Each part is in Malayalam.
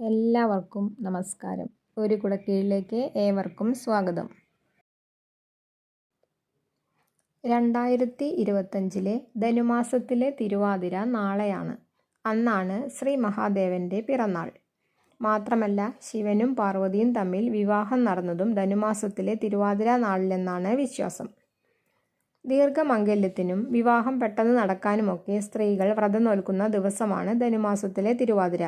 എല്ലാവർക്കും നമസ്കാരം. ഒരു കുടക്കീഴിലേക്ക് ഏവർക്കും സ്വാഗതം. രണ്ടായിരത്തി ഇരുപത്തഞ്ചിലെ ധനുമാസത്തിലെ തിരുവാതിര നാളെയാണ്. അന്നാണ് ശ്രീ മഹാദേവന്റെ പിറന്നാൾ. മാത്രമല്ല ശിവനും പാർവതിയും തമ്മിൽ വിവാഹം നടന്നതും ധനുമാസത്തിലെ തിരുവാതിര നാളിലെന്നാണ് വിശ്വാസം. ദീർഘമംഗല്യത്തിനും വിവാഹം പെട്ടെന്ന് നടക്കാനുമൊക്കെ സ്ത്രീകൾ വ്രതം നോൽക്കുന്ന ദിവസമാണ് ധനുമാസത്തിലെ തിരുവാതിര.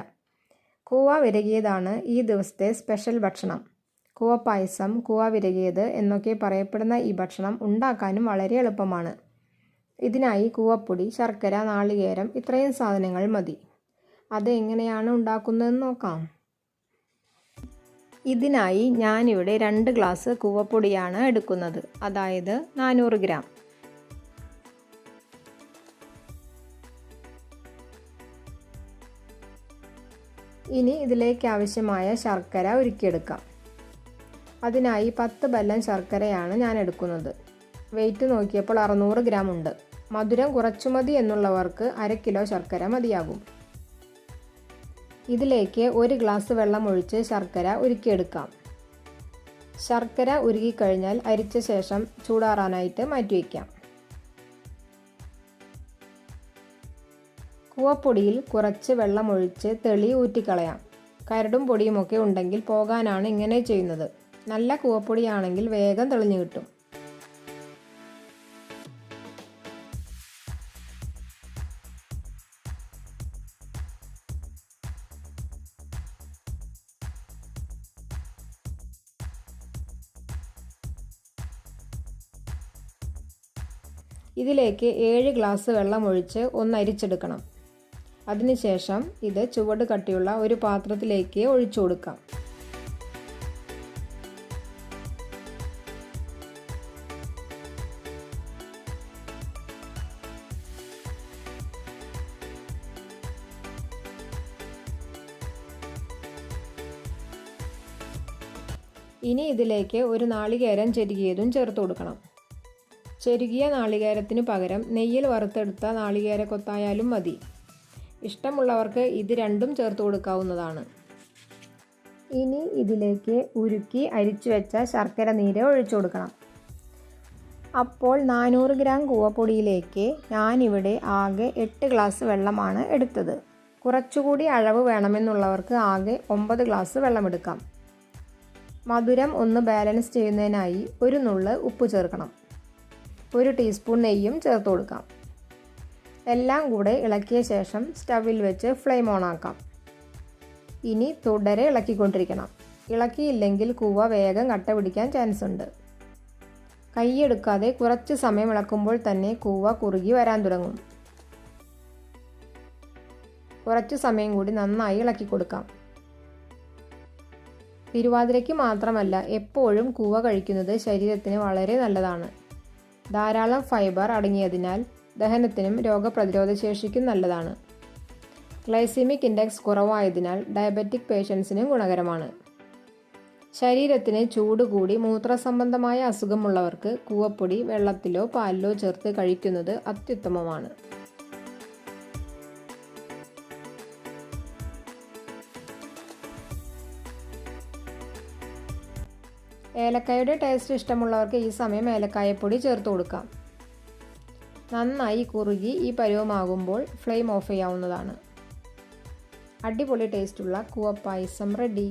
കൂവ വിരകിയതാണ് ഈ ദിവസത്തെ സ്പെഷ്യൽ ഭക്ഷണം. കൂവ പായസം കൂവ വിരകിയത് എന്നൊക്കെ പറയപ്പെടുന്ന ഈ ഭക്ഷണം ഉണ്ടാക്കാനും വളരെ എളുപ്പമാണ്. ഇതിനായി കൂവപ്പൊടി ശർക്കര നാളികേരം ഇത്രയും സാധനങ്ങൾ മതി. അത് എങ്ങനെയാണ് ഉണ്ടാക്കുന്നതെന്ന് നോക്കാം. ഇതിനായി ഞാനിവിടെ രണ്ട് ഗ്ലാസ് കൂവപ്പൊടിയാണ് എടുക്കുന്നത്. അതായത് നാനൂറ് ഗ്രാം. ഇനി ഇതിലേക്ക് ആവശ്യമായ ശർക്കര ഉരുക്കിയെടുക്കാം. അതിനായി പത്ത് ബല്ലം ശർക്കരയാണ് ഞാൻ എടുക്കുന്നത്. വെയിറ്റ് നോക്കിയപ്പോൾ അറുന്നൂറ് ഗ്രാം ഉണ്ട്. മധുരം കുറച്ചു മതി എന്നുള്ളവർക്ക് അര കിലോ ശർക്കര മതിയാകും. ഇതിലേക്ക് ഒരു ഗ്ലാസ് വെള്ളം ഒഴിച്ച് ശർക്കര ഉരുക്കിയെടുക്കാം. ശർക്കര ഉരുകിക്കഴിഞ്ഞാൽ അരിച്ച ശേഷം ചൂടാറാനായിട്ട് മാറ്റിവെക്കാം. കൂവപ്പൊടിയിൽ കുറച്ച് വെള്ളമൊഴിച്ച് തെളി ഊറ്റിക്കളയാം. കരടും പൊടിയുമൊക്കെ ഉണ്ടെങ്കിൽ പോകാനാണ് ഇങ്ങനെ ചെയ്യുന്നത്. നല്ല കൂവപ്പൊടിയാണെങ്കിൽ വേഗം തെളിഞ്ഞു കിട്ടും. ഇതിലേക്ക് ഏഴ് ഗ്ലാസ് വെള്ളം ഒഴിച്ച് ഒന്ന് അരിച്ചെടുക്കണം. അതിനുശേഷം ഇത് ചുവട് കട്ടിയുള്ള ഒരു പാത്രത്തിലേക്ക് ഒഴിച്ചു കൊടുക്കാം. ഇനി ഇതിലേക്ക് ഒരു നാളികേരം ചെരുകിയതും ചേർത്ത് കൊടുക്കണം. ചെരുകിയ നാളികേരത്തിന് പകരം നെയ്യിൽ വറുത്തെടുത്ത നാളികേര കൊത്തായാലും മതി. ഇഷ്ടമുള്ളവർക്ക് ഇത് രണ്ടും ചേർത്ത് കൊടുക്കാവുന്നതാണ്. ഇനി ഇതിലേക്ക് ഉരുക്കി അരിച്ചു വെച്ച ശർക്കര നീര് ഒഴിച്ചു കൊടുക്കണം. അപ്പോൾ നാനൂറ് ഗ്രാം കൂവപ്പൊടിയിലേക്ക് ഞാനിവിടെ ആകെ എട്ട് ഗ്ലാസ് വെള്ളമാണ് എടുത്തത്. കുറച്ചുകൂടി അളവ് വേണമെന്നുള്ളവർക്ക് ആകെ ഒമ്പത് ഗ്ലാസ് വെള്ളമെടുക്കാം. മധുരം ഒന്ന് ബാലൻസ് ചെയ്യുന്നതിനായി ഒരു നുള്ള് ഉപ്പ് ചേർക്കണം. ഒരു ടീസ്പൂൺ നെയ്യും ചേർത്ത് കൊടുക്കാം. എല്ലാം കൂടെ ഇളക്കിയ ശേഷം സ്റ്റവിൽ വെച്ച് ഫ്ലെയിം ഓൺ ആക്കാം. ഇനി തുടരെ ഇളക്കിക്കൊണ്ടിരിക്കണം. ഇളക്കിയില്ലെങ്കിൽ കൂവ വേഗം കട്ട പിടിക്കാൻ ചാൻസ് ഉണ്ട്. കൈയെടുക്കാതെ കുറച്ച് സമയം ഇളക്കുമ്പോൾ തന്നെ കൂവ കുറുകി വരാൻ തുടങ്ങും. കുറച്ച് സമയം കൂടി നന്നായി ഇളക്കി കൊടുക്കാം തിരുവാതിരയ്ക്ക് മാത്രമല്ല എപ്പോഴും കൂവ കഴിക്കുന്നത് ശരീരത്തിന് വളരെ നല്ലതാണ്. ധാരാളം ഫൈബർ അടങ്ങിയതിനാൽ ദഹനത്തിനും രോഗപ്രതിരോധ ശേഷിക്കും നല്ലതാണ്. ഗ്ലൈസീമിക് ഇൻഡെക്സ് കുറവായതിനാൽ ഡയബറ്റിക് പേഷ്യൻസിനും ഗുണകരമാണ്. ശരീരത്തിന് ചൂട് കൂടി മൂത്രസംബന്ധമായ അസുഖമുള്ളവർക്ക് കൂവപ്പൊടി വെള്ളത്തിലോ പാലിലോ ചേർത്ത് കഴിക്കുന്നത് അത്യുത്തമമാണ്. ഏലക്കായുടെ ടേസ്റ്റ് ഇഷ്ടമുള്ളവർക്ക് ഈ സമയം ഏലക്കായപ്പൊടി ചേർത്ത് കൊടുക്കാം. നന്നായി കുറുകി ഈ പരുവമാകുമ്പോൾ ഫ്ലെയിം ഓഫ് ചെയ്യാവുന്നതാണ്. അടിപൊളി ടേസ്റ്റുള്ള കൂവപ്പായസം റെഡി